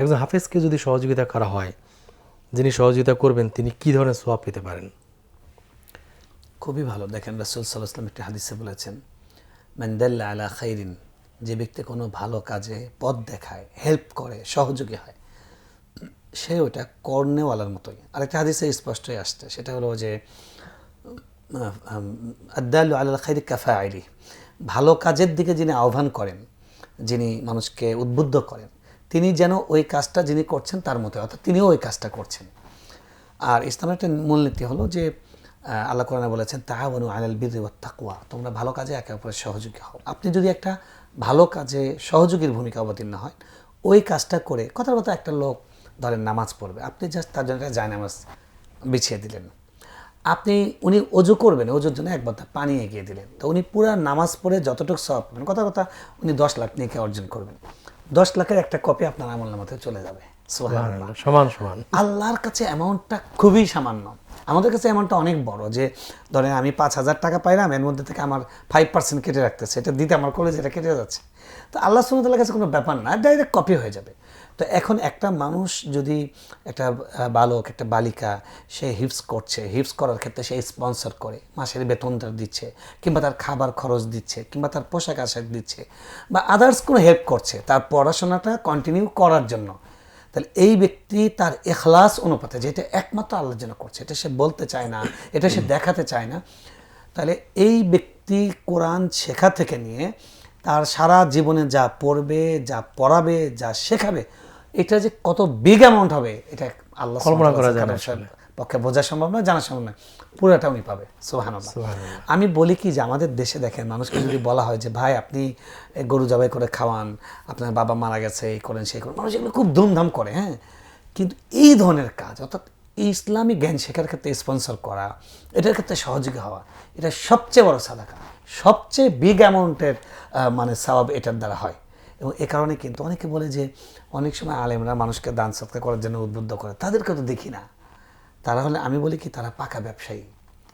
একজন হাফেজকে যদি সহযোগিতা করা হয়, যিনি সহযোগিতা করবেন, তিনি কি ধরনের সোয়াব পেতে পারেন? খুবই ভালো। দেখেন, রাসুল সাল্লাহাম একটি হাদিসে বলেছেন মেন্দাল্লা আলা খাইরিন যে ব্যক্তি কোনো ভালো কাজে পথ দেখায়, হেল্প করে, সহযোগী হয়, সে ওটা কর্নেওয়ালার মতোই। আরেকটা হাদিসে স্পষ্টই আসছে, সেটা হলো যে, আদাল আল্লাহ খাইরি কাফা আইরি ভালো কাজের দিকে যিনি আহ্বান করেন, যিনি মানুষকে উদ্বুদ্ধ করেন তিনি যেন ওই কাজটা যিনি করছেন তার মতো, অর্থাৎ তিনিও ওই কাজটা করছেন। আর ইসলামের একটা মূলনীতি হলো যে আল্লাহ কোরআনে বলেছেন তাহাবনু আলাল বিদ্রি ওয়াত তাকওয়া তোমরা ভালো কাজে একে অপরের সহযোগী হও। আপনি যদি একটা ভালো কাজে সহযোগীর ভূমিকা অবতীর্ণ হয় ওই কাজটা করে, কথার কথা একটা লোক ধরেন নামাজ পড়বে, আপনি জাস্ট তার জন্য একটা জায়নামাজ বিছিয়ে দিলেন। আপনি, উনি অজু করবেন, অজুর জন্য এক বদ্ধা পানি এগিয়ে দিলেন। তো উনি পুরা নামাজ পড়ে যতটুকু সব পাবেন কথা কথা উনি দশ লাখ নিয়ে অর্জন করবেন। দশ লাখের একটা কপি আপনার আমল নামাতে চলে যাবে। সমান সমান। আল্লাহর কাছে অ্যামাউন্টটা খুবই সামান্য। আমাদের কাছে অ্যামাউন্টটা অনেক বড় যে, ধরেন আমি পাঁচ হাজার টাকা পাইলাম, এর মধ্যে থেকে আমার ফাইভ পার্সেন্ট কেটে রাখতেছে। এটা দিতে আমার কলেজ এটা কেটে যাচ্ছে। তো আল্লাহ সুমতাল্লাহ কাছে কোনো ব্যাপার না ডাইরেক্ট কপি হয়ে যাবে। তো এখন একটা মানুষ যদি একটা বালক, একটা বালিকা, সে হিপস করছে হিপস করার ক্ষেত্রে সে স্পন্সর করে, মাসের বেতনটা দিচ্ছে, কিংবা তার খাবার খরচ দিচ্ছে, কিংবা তার পোশাক আশাক দিচ্ছে, বা আদার্স কোনো হেল্প করছে, তার পড়াশোনাটা কন্টিনিউ করার জন্য। তাহলে এই ব্যক্তি তার এখলাস অনুপাতে যেটা একমাত্র আল্লাহর জন্য করছে এটা সে বলতে চায় না এটা সে দেখাতে চায় না তাহলে এই ব্যক্তি কোরআন শেখা থেকে নিয়ে তার সারা জীবনে যা পড়বে যা পড়াবে যা শেখাবে এটা যে কত বিগ অ্যামাউন্ট হবে এটা আল্লাহ কল্পনা করা যায় না পক্ষে বোঝা সম্ভব নয় জানা সম্ভব নয়। পুরোটা উনি পাবে। সোহান আমি বলি কি যে আমাদের দেশে দেখেন মানুষকে যদি বলা হয় যে ভাই আপনি গরু জবাই করে খাওয়ান আপনার বাবা মারা গেছে এই করেন সেই করেন মানুষ এগুলো খুব ধুমধাম করে হ্যাঁ? কিন্তু এই ধরনের কাজ অর্থাৎ ইসলামী জ্ঞান শেখার ক্ষেত্রে স্পন্সর করা এটার ক্ষেত্রে সহযোগী হওয়া এটা সবচেয়ে বড় সাদাকা। সবচেয়ে বিগ অ্যামাউন্টের মানে সওয়াব এটার দ্বারা হয়। এবং এ কারণে কিন্তু অনেকে বলে যে অনেক সময় আলেমরা মানুষকে দান সৎকার করার জন্য উদ্বুদ্ধ করে তাদেরকে তো দেখি না। তারা হলে আমি বলি কি, তারা পাকা ব্যবসায়ী।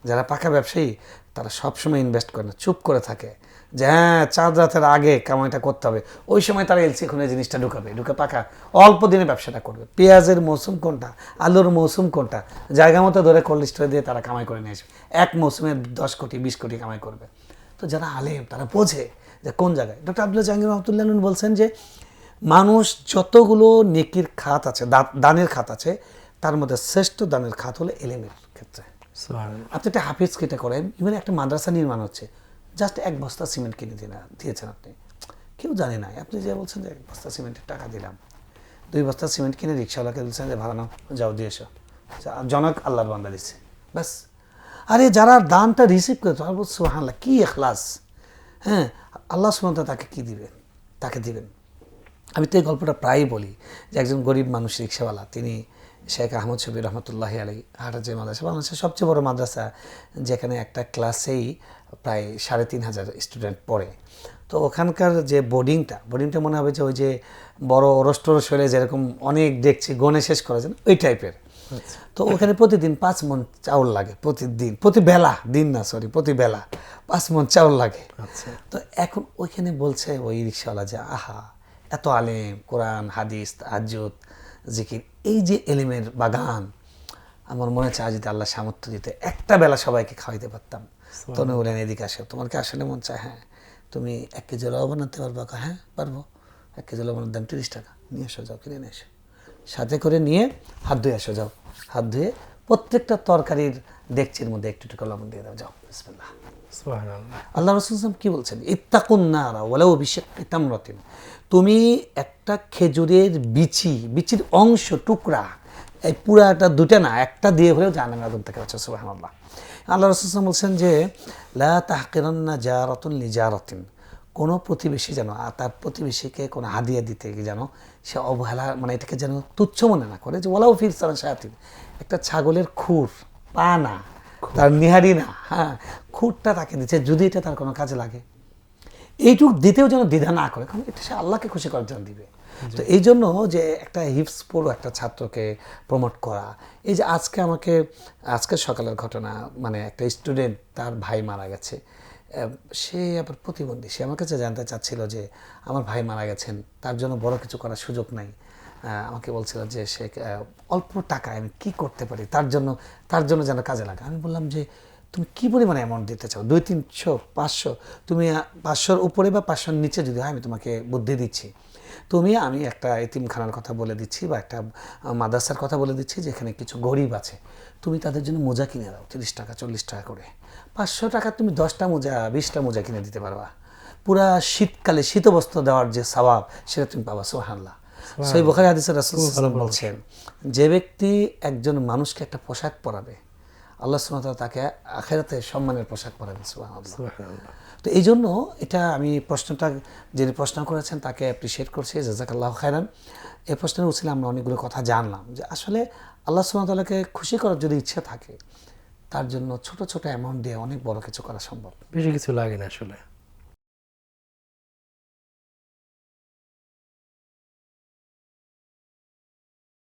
যারা পাকা ব্যবসায়ী, তারা সবসময় ইনভেস্ট করে না, চুপ করে থাকে। যে হ্যাঁ চাঁদ রাতের আগে কামাইটা করতে হবে। ওই সময় তারা এলসি খুনে জিনিসটা ঢুকাবে, ঢুকে পাকা। অল্প দিনে ব্যবসাটা করবে। পেঁয়াজের মৌসুম কোনটা? আলুর মৌসুম কোনটা? জায়গা মতো ধরে কোল্ড স্টোরে দিয়ে তারা কামাই করে নিয়ে আসবে। এক মৌসুমে দশ কোটি, বিশ কোটি কামাই করবে। তো যারা আলেম, তারা বোঝে যে কোন জায়গায়। ডক্টর আব্দুল্লাহ জাহাঙ্গীর রহমতুল্লাহ বলছেন যে, মানুষ যতগুলো নেকির খাত আছে দানের খাত আছে তার মধ্যে শ্রেষ্ঠ দানের খাত হলো এলেমের ক্ষেত্রে। আপনি একটা হাফিজ কেটে করেন ইভেন একটা মাদ্রাসা নির্মাণ হচ্ছে জাস্ট এক বস্তা সিমেন্ট কিনে দিন দিয়েছেন আপনি। কেউ জানে না আপনি যে বলছেন যে এক বস্তা সিমেন্টের টাকা দিলাম দুই বস্তা সিমেন্ট কিনে রিক্সাওয়ালাকে বলছেন যে ভাড়া নাও যাও দিয়ে এসো। জনক আল্লাহর বান্দা দিচ্ছে ব্যাস। আরে যারা দানটা রিসিভ করে তারা বলছে সুবহানাল্লাহ কি এখলাস হ্যাঁ আল্লাহ সুমন্ত তাকে কি দিবেন? তাকে দিবেন। আমি তো এই গল্পটা প্রায়ই বলি যে একজন গরিব মানুষ রিক্সাওয়ালা তিনি শেখ আহমদ শবীর রহমতুল্লাহ আলী হাটাজে মাদ্রাসা বাংলাদেশের সবচেয়ে বড় মাদ্রাসা যেখানে একটা ক্লাসেই প্রায় সাড়ে তিন হাজার স্টুডেন্ট পড়ে। তো ওখানকার যে বোর্ডিংটা বোর্ডিংটা মনে হবে যে ওই যে বড় রোস্টরস হলে যেরকম অনেক দেখছি গনে শেষ করা যায় ওই টাইপের তো ওখানে প্রতিদিন পাঁচ মন চাউল লাগে প্রতিদিন প্রতি বেলা দিন না সরি প্রতি বেলা পাঁচ মন চাউল লাগে। আচ্ছা। তো এখন ওইখানে বলছে ওই রিক্সাওয়ালা যে আহা এত আলেম কোরআন হাদিস আজত জিকির। এই যে এলিমের বাগান আমার মনে চায় যদি আল্লাহ সামর্থ্য দিতে একটা বেলা সবাইকে খাওয়াইতে পারতাম। তনু বলেন এদিকে আসে। তোমার কি আসলে মন চায় হ্যাঁ তুমি এক কেজি লবণ আনতে পারব? হ্যাঁ পারব। এক কেজি লবণের দাম তিরিশ টাকা। নিয়ে এসো যাও কিনে নিয়ে এসো। সাথে করে নিয়ে হাত ধুয়ে আসো যাও। হাত ধুয়ে প্রত্যেকটা তরকারির ডেকচির মধ্যে একটু একটু লবণ দিয়ে দাও যাও বিসমিল্লাহ। আল্লাহ রসুল কি বলছেন? ইত্তাকুন নারা ওলাও অভিষেক তামরতিন। তুমি একটা খেজুরের বিচি, বিচির অংশ, টুকরা, এই পুরাটা দুটা না, একটা দিয়ে হলেও জানেন আদম থেকে বাঁচা সুবাহ আল্লাহ আল্লাহ রসুল বলছেন যে, লা তাহকিরান্না জারাতুন লিজারাতিন। কোনো প্রতিবেশী যেন, আর তার প্রতিবেশীকে কোনো হাদিয়া দিতে যেন সে অবহেলা মানে এটাকে যেন তুচ্ছ মনে না করে, যে ওলাও ফির সারা সায়াতিন একটা ছাগলের খুর পা না তার নিহারি না হ্যাঁ খুঁটটা তাকে দিচ্ছে যদি এটা তার কোনো কাজে লাগে। এইটুক দিতেও যেন দ্বিধা না করে কারণ এটা সে আল্লাহকে খুশি করার জন্য দিবে। তো এই জন্য যে একটা হিপস পড়ো একটা ছাত্রকে প্রমোট করা এই যে আজকে আমাকে আজকে সকালের ঘটনা মানে একটা স্টুডেন্ট তার ভাই মারা গেছে সে আবার প্রতিবন্ধী সে আমার কাছে জানতে চাচ্ছিল যে আমার ভাই মারা গেছেন তার জন্য বড় কিছু করার সুযোগ নাই। আমাকে বলছিল যে সে অল্প টাকায় আমি কি করতে পারি? তার জন্য তার জন্য যেন কাজে লাগে। আমি বললাম যে, তুমি কি পরিমাণে অ্যামাউন্ট দিতে চাও? দুই তিনশো, পাঁচশো? তুমি পাঁচশোর উপরে বা পাঁচশোর নিচে যদি হয়, আমি তোমাকে বুদ্ধি দিচ্ছি। তুমি, আমি একটা এতিমখানার কথা বলে দিচ্ছি বা একটা মাদ্রাসার কথা বলে দিচ্ছি যেখানে কিছু গরিব আছে। তুমি তাদের জন্য মোজা কিনে দাও, তিরিশ টাকা, চল্লিশ টাকা করে। পাঁচশো টাকা তুমি দশটা মোজা, বিশটা মোজা কিনে দিতে পারবা। পুরা শীতকালে শীতবস্ত্র দেওয়ার যে স্বভাব, সেটা তুমি পাবা সোহানলা সেই বোখারি হাদিসের রাসূল বলছেন যে ব্যক্তি একজন মানুষকে একটা পোশাক পরাবে আল্লাহ সুবহানাহু তাকে আখেরাতে সম্মানের পোশাক পরাবে। তো এই জন্য এটা আমি প্রশ্নটা যিনি প্রশ্ন করেছেন তাকে অ্যাপ্রিসিয়েট করছি জাজাকাল্লাহ খায়রান। এই প্রশ্নের উচিলে আমরা অনেকগুলো কথা জানলাম যে আসলে আল্লাহ সুবহানাহু খুশি করার যদি ইচ্ছা থাকে তার জন্য ছোট ছোট অ্যামাউন্ট দিয়ে অনেক বড় কিছু করা সম্ভব। বেশি কিছু লাগে না আসলে।